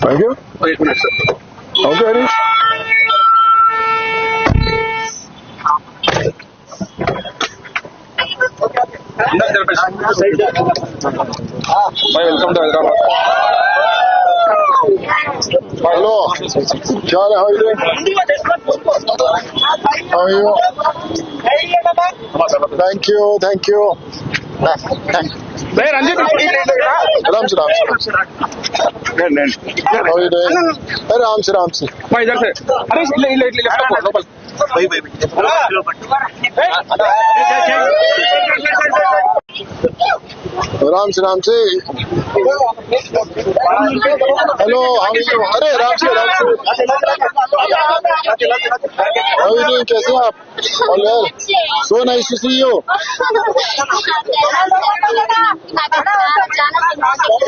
Thank you. Wait, one second. Okay. Welcome to Hyderabad. Hello. Charlie, how are you doing? How are you? Thank you, thank you. Where are you? Ram Sri Ram Sri. How are you doing? Ram Sri Ram Sri. Why is that? इले left local भाई भाई राम से राम से hello how are you अरे राम से राम से how are you कैसे हैं आप all well so nice to see you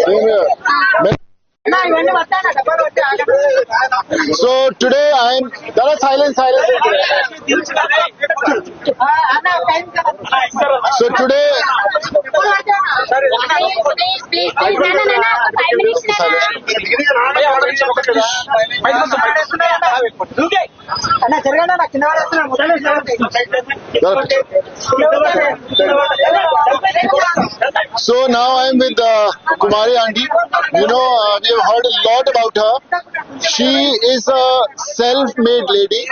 same here So today I am. Dada silence, silence. So today, అన్న జరగండి అన్న కింద పడేస్తున్నా so now I am with uh, Kumari Auntie. You know, uh, we have heard a lot about her. She is a self-made lady.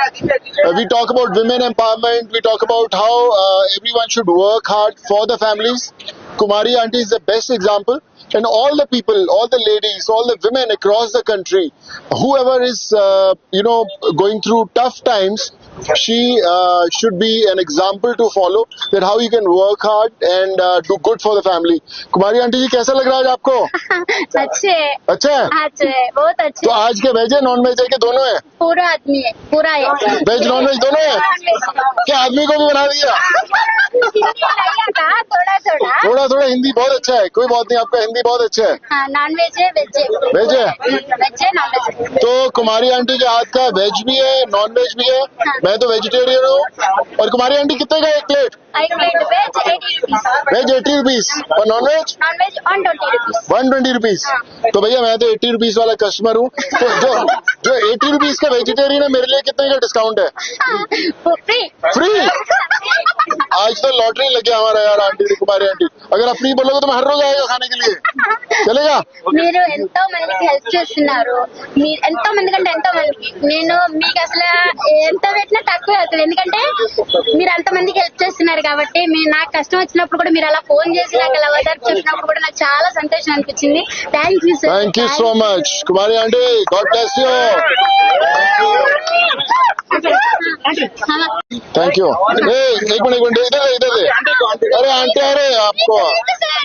Uh, we talk about women empowerment. We talk about how uh, everyone should work hard for the families. Kumari Auntie is the best example. And all the people, all the ladies, all the women across the country, whoever is, uh, you know, going through tough times, she uh, should be an example to follow that how you can work hard and uh, do good for the family. Kumari aunty ji कैसा लग रहा है आज आपको अच्छे है अच्छा है अच्छे है बहुत तो अच्छे आज के वेज है नॉन वेज है कि दोनों है पूरा आदमी है पूरा है वेज नॉन वेज दोनों है क्या आदमी को भी बना दिया थोड़ा थोड़ा थोड़ा थोड़ा हिंदी बहुत अच्छा है कोई बात नहीं आपका हिंदी बहुत अच्छा है नॉन वेज है वेज है वेज है वेज है नॉन वेज तो कुमारी आंटी के हाथ का वेज भी है नॉन वेज भी है मैं तो वेजिटेरियन हूँ। और कुमारी आंटी कितने का एक प्लेट वेज एटी रुपीज़ और non veg one twenty rupees one twenty rupees तो भैया मैं तो एट्टी रुपीज़ वाला कस्टमर हूँ। तो जो जो एटी रुपीज का वेजिटेरियन है मेरे लिए कितने का डिस्काउंट है फ्री फ्री आज तो लॉटरी लग गया हमारा यार आंटी कुमारी आंटी अगर आप फ्री बोलोगे तो मैं हर रोज आएगा खाने के लिए चलेगा మీరు ఎంతో మందికి హెల్ప్ చేస్తున్నారు మీరు ఎంతో మంది కంటే ఎంతో మందికి నేను మీకు అసలు ఎంత పెట్టినా తక్కువ అవుతుంది ఎందుకంటే మీరు అంత మందికి హెల్ప్ చేస్తున్నారు కాబట్టి మీరు నాకు కష్టం వచ్చినప్పుడు కూడా మీరు అలా ఫోన్ చేసి నాకు అలా ఓదార్పు చెప్పినప్పుడు కూడా నాకు చాలా సంతోషం అనిపించింది thank you sir thank you so much Kumari aunty God bless you thank U A एक मिनट एक मिनट इधर इधर से अरे आंटी अरे आपको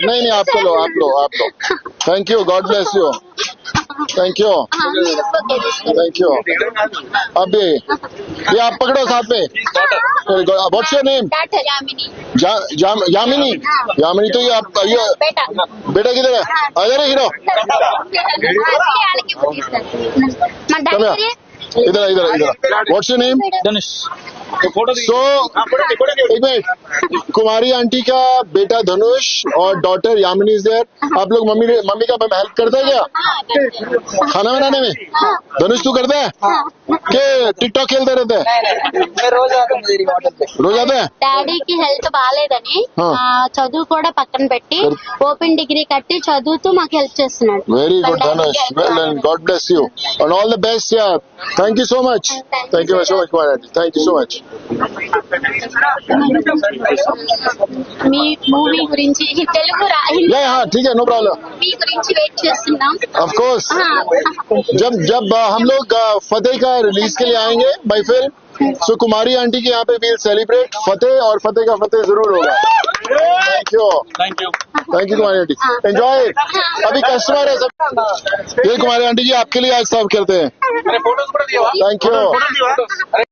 नहीं नहीं आपको लो आप लो आप लो thank you God bless you thank you thank you अभी ये आप पकड़ो साथ में। What's your name Yamini Yamini तो ये आप ये बेटा। किधर है? अगर हीरो। इधर इधर इधर व्हाट्स योर नेम धनुष सो एक मिनट कुमारी आंटी का बेटा धनुष और डॉटर यामिनी इज देयर आप लोग मम्मी मम्मी का हेल्प करता है क्या खाना बनाने में धनुष तू करता है कि टिकटॉक खेलते रहते हैं రోజు అవుతుంది హోటల్ पे रोज आता है డాడీకి హెల్త్ బాగాలేదని ఆ. ఆ, చదువు కూడా పక్కన పెట్టి ఓపెన్ డిగ్రీ కట్టి చదువుతూ మాకు హెల్ప్ చేస్తున్నాడు वेरी गुड వాళ్ళ Dhanush daddy well and God bless you and all the best यार thank you so much thank you so much Kumari aunty thank you so much me movie గురించి తెలుగు రా- హిందీ या हाँ ठीक है नो प्रॉब्लम మూవీ గురించి wait చేస్తున్నాం of course ఆ, जब जब uh, हम लोग uh, फतेह का रिलीज के लिए आएंगे by film so Kumari aunty के यहाँ पे वील सेलिब्रेट फतेह और फतेह का फतेह जरूर होगा thank you thank you thank you Kumari aunty enjoy अभी कस्टमर है सब ये कुमारी आंटी जी आपके लिए आज सर्व करते हैं अरे फोटोज కూడా దియవా थैंक यू फोटो దియవా